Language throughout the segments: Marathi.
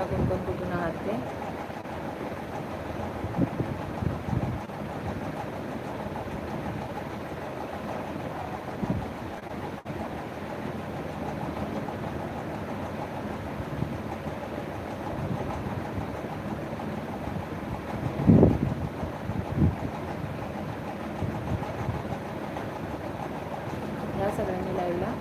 कमेंट करा कोण कोण कुठून आहात ते या सगळ्यांनी लाईव्हला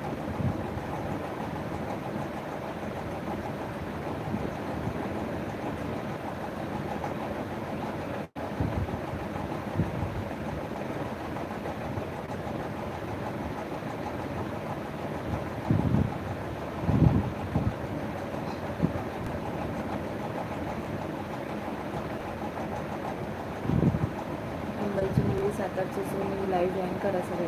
मुंबईची मुली सातारची सून लाईव्ह जॉईन करा सगळे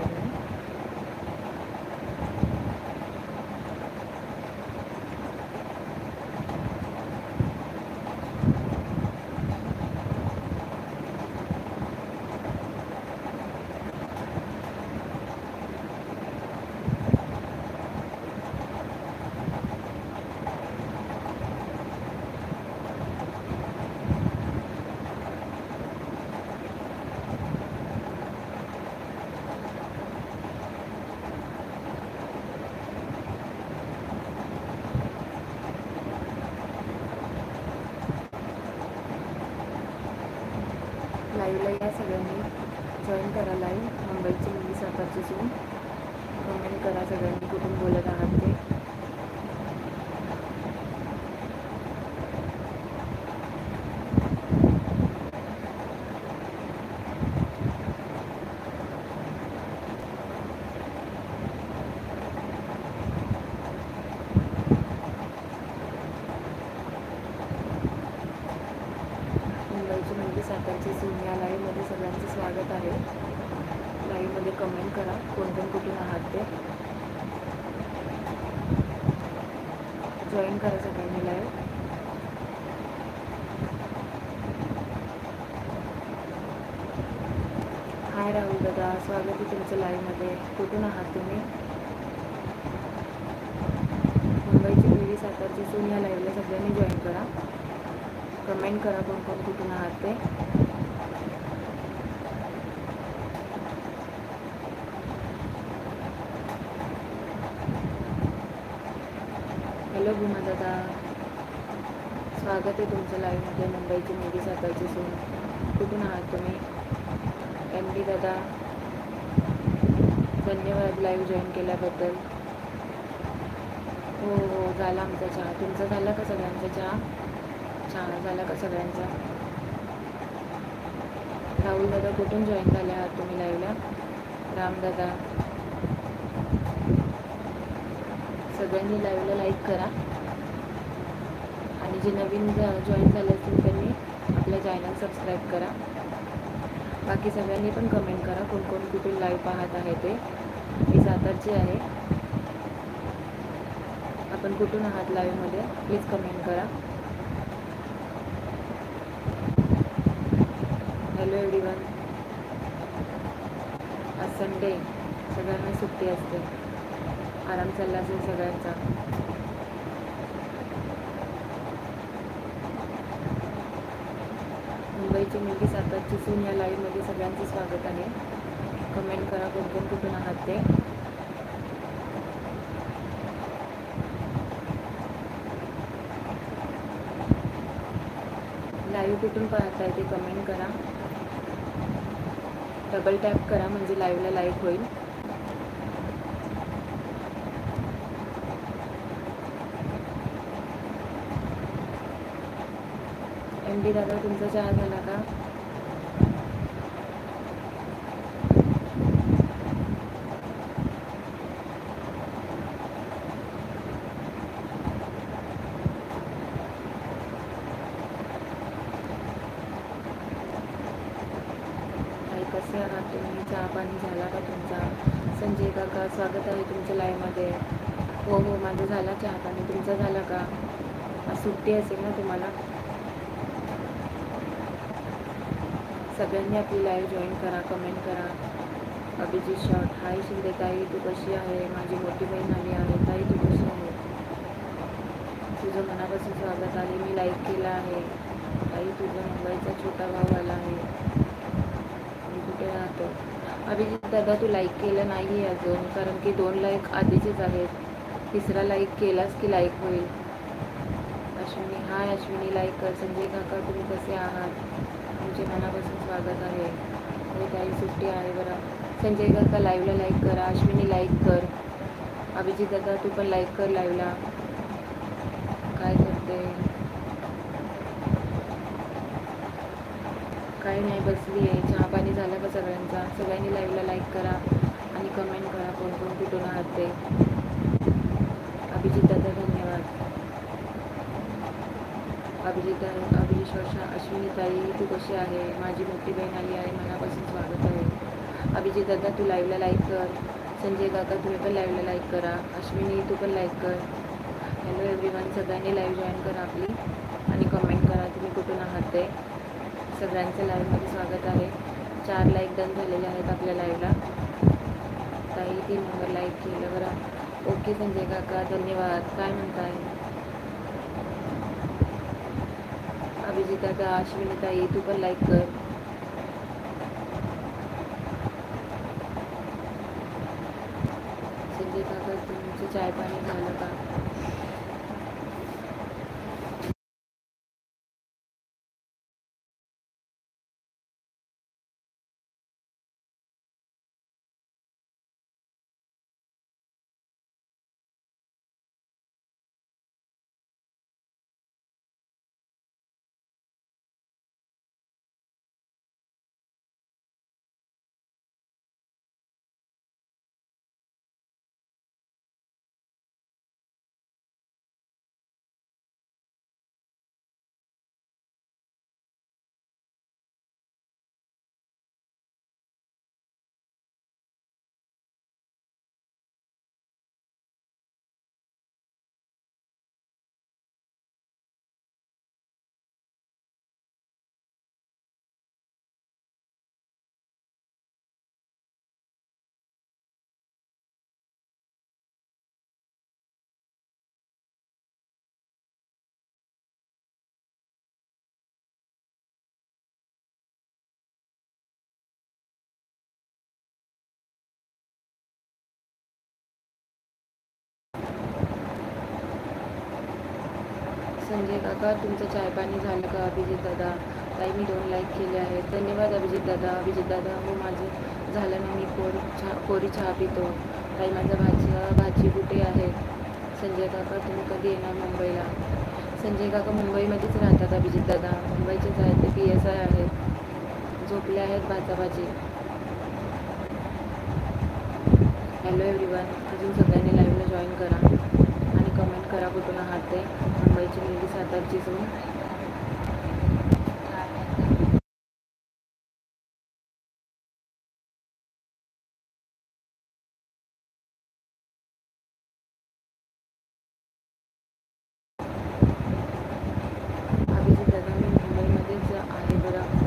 लाईव्हला या सगळ्यांनी जॉईन करा लाईव्ह मुंबईची मुली सातारची सून कमेंट करा सगळ्यांनी कुठून बोलत आहात ते. मुंबईची मुलगी सातारची सून या लाईव्हमध्ये सगळ्यांचं स्वागत आहे. लाईव्हमध्ये कमेंट करा कोण कोण कुठून आहात ते. जॉईन करायचं सगळ्यांनी लाईव्ह हाय राहुल दादा स्वागत आहे तुमचं लाईव्हमध्ये कुठून आहात तुम्ही? मुंबईची पिढी सातारची सून या लाईव्हला सगळ्यांनी जॉईन करा. कमेंट करा कोण कोण कुठून आहात ते. हॅलो भूमा दादा? स्वागत आहे तुमचं लाईव्हमध्ये मुंबईची मुलगी सातारची सून. कुठून आहात तुम्ही? एम डी दादा. धन्यवाद लाईव्ह जॉईन केल्याबद्दल. हो हो झाला आमचा चहा. तुमचा झाला का सगळ्यांचा चहा? चहा झाला का सगळ्यांचा? राहुल दादा कुठून जॉईन झाले आहात तुम्ही लाईव्हला रामदादा सगळ्यांनी लाईव्हला लाईक करा. आणि जे नवीन जॉईन झाले असतील त्यांनी आपल्या चॅनल सबस्क्राईब करा. बाकी सगळ्यांनी पण कमेंट करा कोण कोण कुठून लाईव्ह पाहत आहे ते. मी सातारची आहे. आपण कुठून आहात लाईव्हमध्ये प्लीज कमेंट करा. हॅलो एव्हरीवन आज संडे सगळ्यांना सुट्टी असते. आराम चालला असेल सगळ्यांचा. मुंबईची मुलगी सातारची सून या लाईव्हमध्ये सगळ्यांचं स्वागत आहे. कमेंट करा कोणकोण कुठून आहात ते. लाईव्ह कुठून पाहताय ते कमेंट करा. डबल टॅप करा म्हणजे लाईव्हला लाईक होईल. एम दादा तुमचा चहा झाला का? कसे आहात तुम्ही? चहा पाणी झाला का तुमचा? संजय काका स्वागत आहे तुमच्या लाईव्हमध्ये हो हो माझा झाला चहा पाणी. तुमचा झाला का? सुट्टी असेल ना तुम्हाला? सगळ्यांनी आपली लाईव्ह जॉईन करा कमेंट करा. अभिजित शॉट हाय शिंदे ताई तू कशी आहे? माझी मोठी बहीण आली आहे. ताई तू कशी आहे? तुझं मनापासून स्वागत आहे. मी लाईक केलं आहे. ताई तुझा मुंबईचा छोटा भाऊ आला आहे. मी कुठे राहतो? अभिजित दादा तू लाईक केलं नाही अजून कारण की दोन लाईक आधीचेच आहेत. तिसरा लाईक केलास की लाईक होईल? अश्विनी हाय अश्विनी लाईक कर. संजय काका तुम्ही कसे आहात? तुमचे मनापासून स्वागत आहे. आणि काही सुट्टी आहे बरं. संजय काका लाईव्हला लाईक करा. अश्विनी लाईक कर. अभिजित दादा तू पण लाईक कर लाईव्हला काय करते? काही नाही बसली आहे चहा पाणी झालं का सगळ्यांचा? सगळ्यांनी लाईव्हला लाईक करा आणि कमेंट करा कोण कोण कुठून आहात ते. अभिजित दादा धन्यवाद अभिजित अभिजित वर्षा अश्विनी ताई तू कशी आहे? माझी मोठी बहीण आली आहे मनापासून स्वागत आहे. अभिजित दादा तू लाईव्हला लाईक कर. संजय काका तुम्ही पण लाईव्हला लाईक करा. अश्विनी तू पण लाईक कर. हॅलो एव्हरीवन सगळ्यांनी लाईव्ह जॉईन करा आपली. आणि कमेंट करा तुम्ही कुठून आहात ते. सगळ्यांचं लाईव्हमध्ये स्वागत आहे. चार लाईक डन झालेले आहेत आपल्या लाईव्हला ताई तीन नंबर लाईक केलं बरं. ओके संजय काका धन्यवाद. काय म्हणताय? अभिजित दादा अश्विनी ये तू पण लाईक कर. संजय काका तुमचं चाय पाणी झालं का? संजय काका तुमचं चाय पाणी झालं का अभिजित दादा? ताई मी दोन लाईक केले आहेत. धन्यवाद अभिजित दादा. अभिजित दादा हो माझं झालं ना मी कोरी चहा कोरी चहा पितो. ताई माझा भाजी भाजी कुठे आहे. संजय काका तुम्ही कधी येणार मुंबईला? संजय काका मुंबईमध्येच राहतात अभिजित दादा. मुंबईचेच आहेत ते पी एस आय आहेत झोपले आहेत भाजी हॅलो एव्हरीवन अजून सगळ्यांनी लाईव्हला जॉईन करा. कमेंट करा कुठून आहात ते. मुंबईची मुलगी सातारची जाऊन अभिजित दादा मी मुंबईमध्येच आहे बरं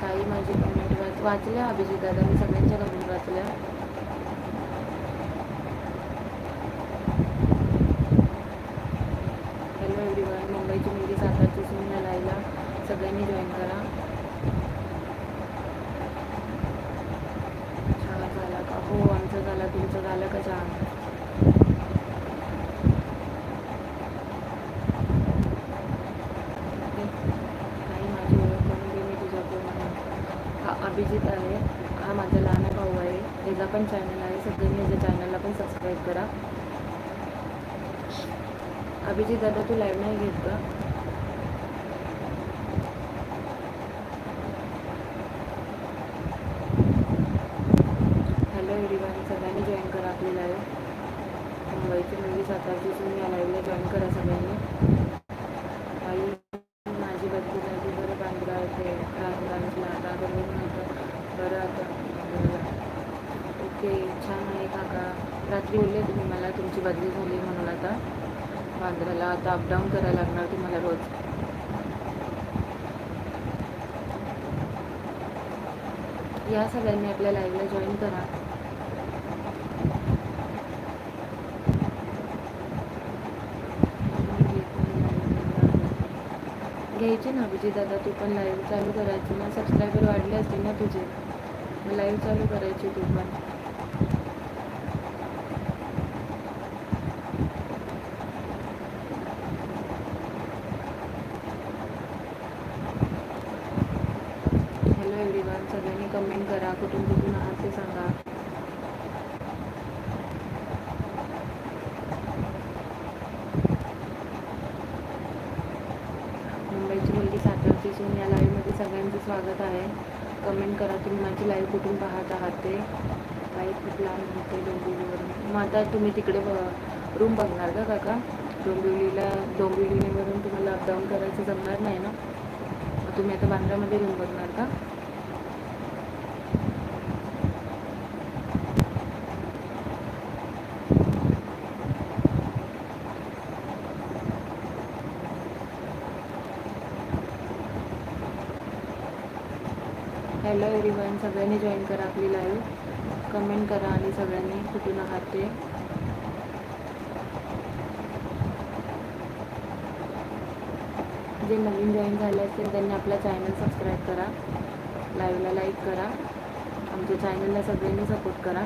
काही माझी कमेंट वाच वाचल्या अभिजित मी सगळ्यांच्या कमेंट वाचल्या. हॅलो एव्हरीवन मुंबईची मुलगी सातारची सून या सगळ्यांनी जॉईन करा चहा झाला का हो आमचं झाला तुमचं झालं का चहा ओके. काही माझी ओळख करून दे मी तुझा पूर्ण हा अभिजित आहे हा माझा लहान भाऊ आहे त्याचा पण चॅनल आहे सगळ्यांनी याच्या चॅनलला पण सबस्क्राईब करा अभिजित दादा तू लाईव्ह नाही घेत का? हॅलो एव्हरीवन सगळ्यांनी जॉईन करा आपली लाईव्ह मुंबईची मुलगी सातारची तुम्ही या लाईव्हला जॉईन करा सगळ्यांनी आई माझी बदली झाली बरं बांधला होते बरं आता बरं. ओके छान आहे काका रात्री बोलले तुम्ही मला तुमची बदली झाली म्हणून आता बांद्राला आता अपडाऊन करायला लागणार तुम्हाला रोज. या सगळ्यांनी आपल्या लाईव्हला जॉईन करा. घ्यायची ना विजय दादा तू पण लाईव्ह चालू करायची ना. सबस्क्रायबर वाढले असतील ना तुझे. मग लाईव्ह चालू करायची तू पण हॅलो एव्हरीवन सगळ्यांनी कमेंट करा कुठून कुठून आहात ते सांगा मुंबईची मुलगी सातारची सून या लाईव्हमध्ये सगळ्यांचं स्वागत आहे. कमेंट करा तुम्ही माझी लाईव्ह कुठून पाहत आहात ते. लाईव्ह कुठला लांब होते डोंबिवलीवरून. मग आता तुम्ही तिकडे रूम बघणार का काका? डोंबिवलीला डोंबिवलीवरून तुम्हाला अपडाऊन करायचं जमणार नाही ना? तुम्ही आता बांद्रामध्ये रूम बघणार का हॅलो एव्हरीवन सगळ्यांनी जॉईन करा आपली लाईव्ह कमेंट करा आणि सगळ्यांनी कुठून आहात ते. जे नवीन जॉईन झाले असतील त्यांनी आपला चॅनल सबस्क्राईब करा. लाईव्हला लाईक करा. आमच्या चॅनलला सगळ्यांनी सपोर्ट करा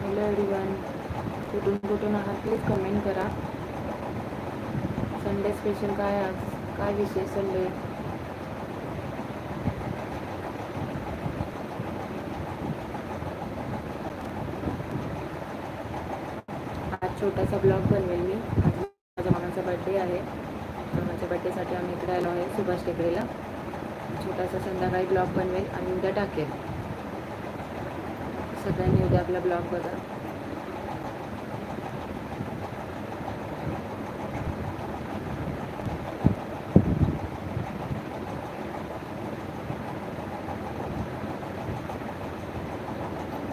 हॅलो एव्हरीवन कुठून कुठून आहात प्लीज कमेंट करा संडे स्पेशल काय आज? काय विशेष संडे? आज छोटासा ब्लॉग बनवेल मी. आज माझ्या मामाचा बड्डे आहे. मामाच्या बड्डेसाठी आम्ही इकडे आलो आहे सुभाष टेकडेला. छोटासा संध्याकाळी ब्लॉग बनवेल आणि उद्या टाकेल. सगळ्यांनी उद्या आपला ब्लॉग बघा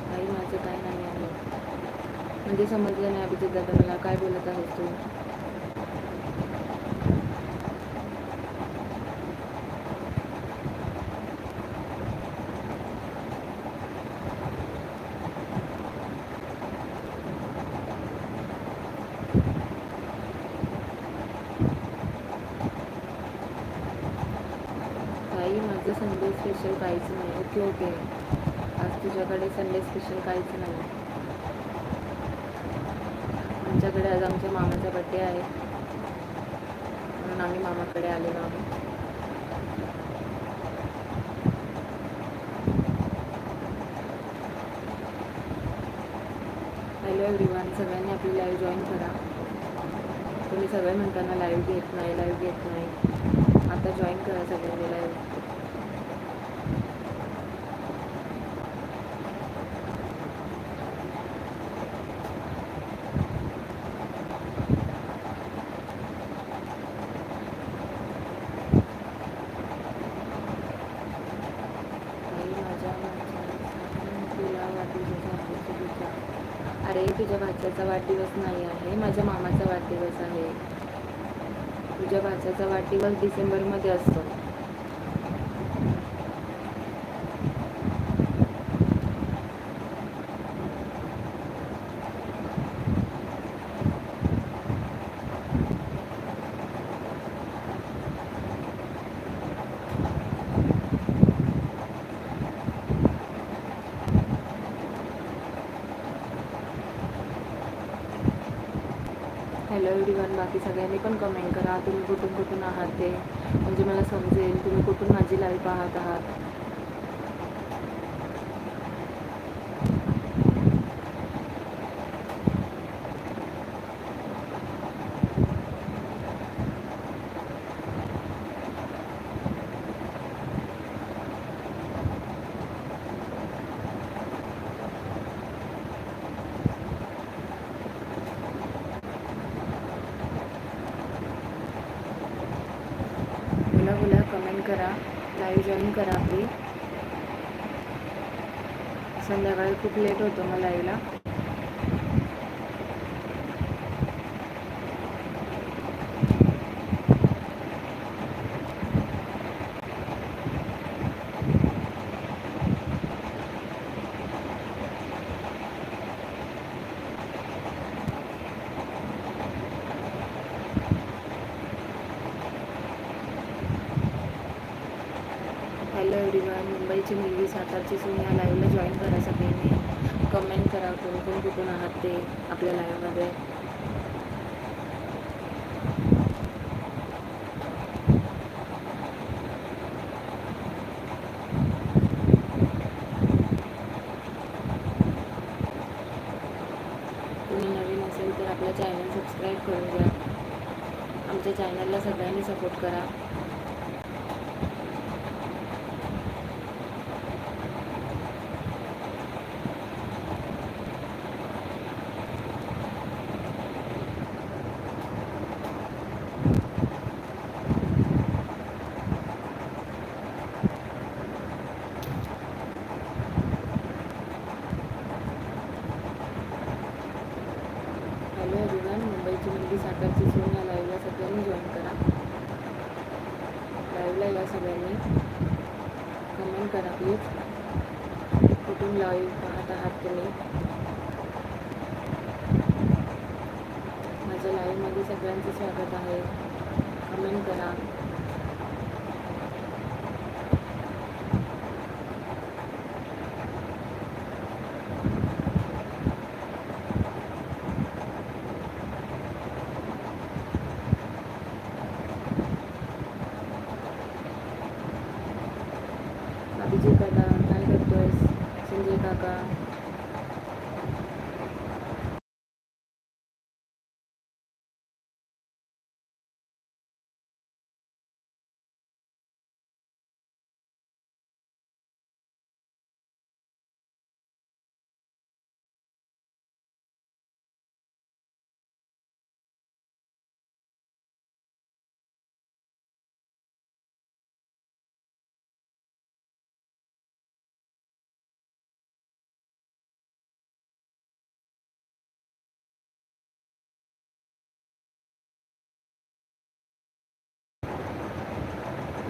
काही माझं काय नाही आहे. म्हणजे समजलं नाही अभिजित दादा मला काय बोलत आहेस तू काही माझं संडे स्पेशल काहीच नाही ओके ओके आमच्याकडे संडे स्पेशल काहीच नाही. आमच्याकडे आज आमच्या मामाचा बड्डे आहे. म्हणून आम्ही मामाकडे आलेलो आहोत हॅलो एव्हरीवन सगळ्यांनी आपली लाईव्ह जॉईन करा. तुम्ही सगळे म्हणताना लाईव्ह घेत नाही लाईव्ह घेत नाही. आता जॉईन करा सगळ्यांनी लाईव्ह अरे तुझ्या भाच्याचा वाढदिवस नाही आहे माझ्या मामाचा वाढदिवस आहे. तुझ्या भाच्याचा वाढदिवस डिसेंबरमध्ये असतो. हॅलो बाकी सगळ्यांनी पण कमेंट करा. तुम्ही कुठून कुठून आहात ते? म्हणजे मला समजेल. तुम्ही कुठून माझी लाईव्ह पाहत आहात करा लाईव्ह जॉईन करा आपली संध्याकाळी खूप लेट होतो मला यायला हॅलो एव्हरीवन मुंबईची मुलगी या लाईव्हला जॉईन करा सगळ्यांनी. कमेंट करा तुम्ही पण कुठून आहात ते आपल्या लाईव्हमध्ये तुम्ही नवीन असेल तर आपला चॅनल सबस्क्राईब करून घ्या. आमच्या चॅनलला सगळ्यांनी सपोर्ट करा हॅलो एव्हरीवन मुंबईची मुलगी जून या लाईव्हला सगळ्यांनी जॉईन करा. लाईव्हला या सगळ्यांनी. कमेंट करा प्लीज कुठून लाईव्ह पाहत आहात तुम्ही? माझ्या लाईव्हमध्ये सगळ्यांचं स्वागत आहे. कमेंट करा अभिजित दादा काय करतोयस संजय काका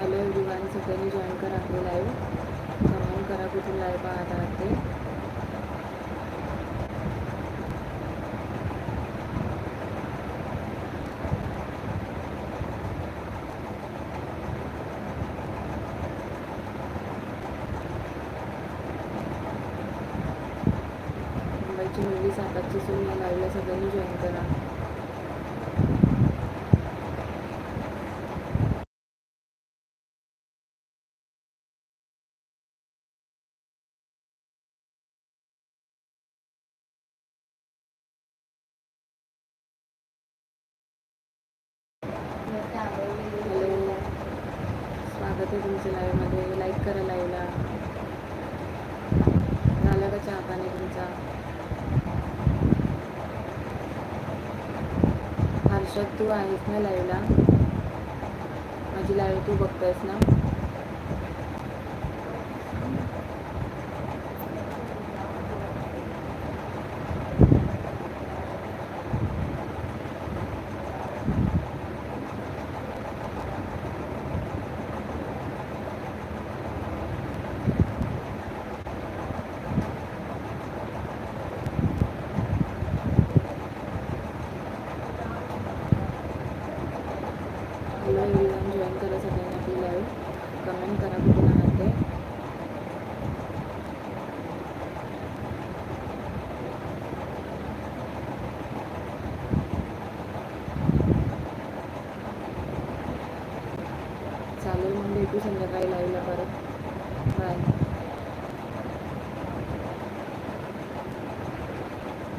हॅलो एव्हरीवन सगळ्यांनी जॉईन करा आपले लाईव्ह कमेंट करा कुठून लाईव्ह पाहत आहात ते मुंबईची मुलगी सातारची सून या लाईव्हला सगळ्यांनी जॉईन करा हॅलो होते तुमच्या तुमचं लाईव्हमध्ये लाईक करा लाईव्हला झालं का चहा पाणी तुमचा? हर्षद तू आहेस ना लाईव्हला माझी लाईव्ह तू बघतोयस ना हॅलो एव्हरीवन जॉईन करा सगळ्यांनी आपली लाईव्ह कमेंट करा कुठून आहात ते चालेल मग भेटू संध्याकाळी लाईव्हला परत बाय